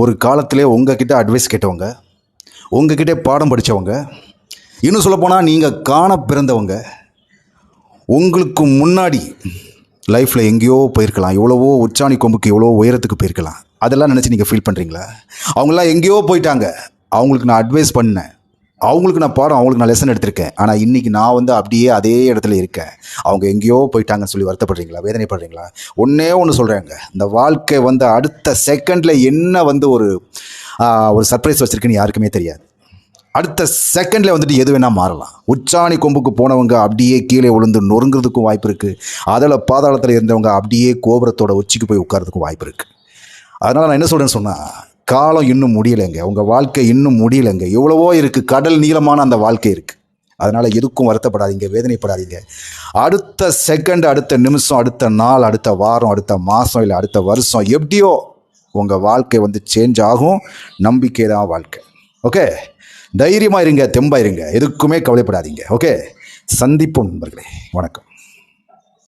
ஒரு காலத்திலே உங்ககிட்ட அட்வைஸ் கேட்டவங்க உங்ககிட்ட பாடம் படித்தவங்க இன்னும் சொல்லப்போனால் நீங்கள் காண பிறந்தவங்க உங்களுக்கு முன்னாடி லைஃப்பில் எங்கேயோ போயிருக்கலாம். எவ்வளவோ உச்சாணி கொம்புக்கு எவ்வளோ உயரத்துக்கு போயிருக்கலாம். அதெல்லாம் நினச்சி நீங்கள் ஃபீல் பண்ணுறீங்களா அவங்களாம் எங்கேயோ போயிட்டாங்க. அவங்களுக்கு நான் அட்வைஸ் பண்ணேன். அவங்களுக்கு நான் பாடம் அவங்களுக்கு நான் லெசன் எடுத்திருக்கேன். ஆனால் இன்றைக்கி நான் வந்து அப்படியே அதே இடத்துல இருக்கேன். அவங்க எங்கேயோ போயிட்டாங்கன்னு சொல்லி வருத்தப்படுறீங்களா? வேதனைப்படுறீங்களா? ஒன்றே ஒன்று சொல்கிறாங்க இந்த வாழ்க்கை வந்து அடுத்த செகண்டில் என்ன வந்து ஒரு ஒரு சர்ப்ரைஸ் வச்சுருக்குன்னு யாருக்குமே தெரியாது. அடுத்த செகண்டில் வந்துட்டு எது வேணால் மாறலாம். உச்சாணி கொம்புக்கு போனவங்க அப்படியே கீழே விழுந்து நொறுங்கிறதுக்கும் வாய்ப்பு இருக்குது அதில் பாதாளத்தில் இருந்தவங்க அப்படியே கோபுரத்தோட உச்சிக்கு போய் உட்கார்றதுக்கும் வாய்ப்பு இருக்குது அதனால் நான் என்ன சொல்கிறேன்னு சொன்னால் காலம் இன்னும் முடியலைங்க. உங்கள் வாழ்க்கை இன்னும் முடியலைங்க. எவ்வளவோ இருக்குது கடல் நீளமான அந்த வாழ்க்கை இருக்குது அதனால் எதுக்கும் வருத்தப்படாதீங்க. வேதனைப்படாதீங்க. அடுத்த செகண்ட் அடுத்த நிமிஷம் அடுத்த நாள் அடுத்த வாரம் அடுத்த மாதம் இல்லை அடுத்த வருஷம் எப்படியோ உங்கள் வாழ்க்கை வந்து சேஞ்ச் ஆகும். நம்பிக்கை தான் வாழ்க்கை. ஓகே தைரியமாக இருங்க தெம்பாக இருங்க எதுக்குமே கவலைப்படாதீங்க. ஓகே சந்திப்போம் நண்பர்களே. வணக்கம்.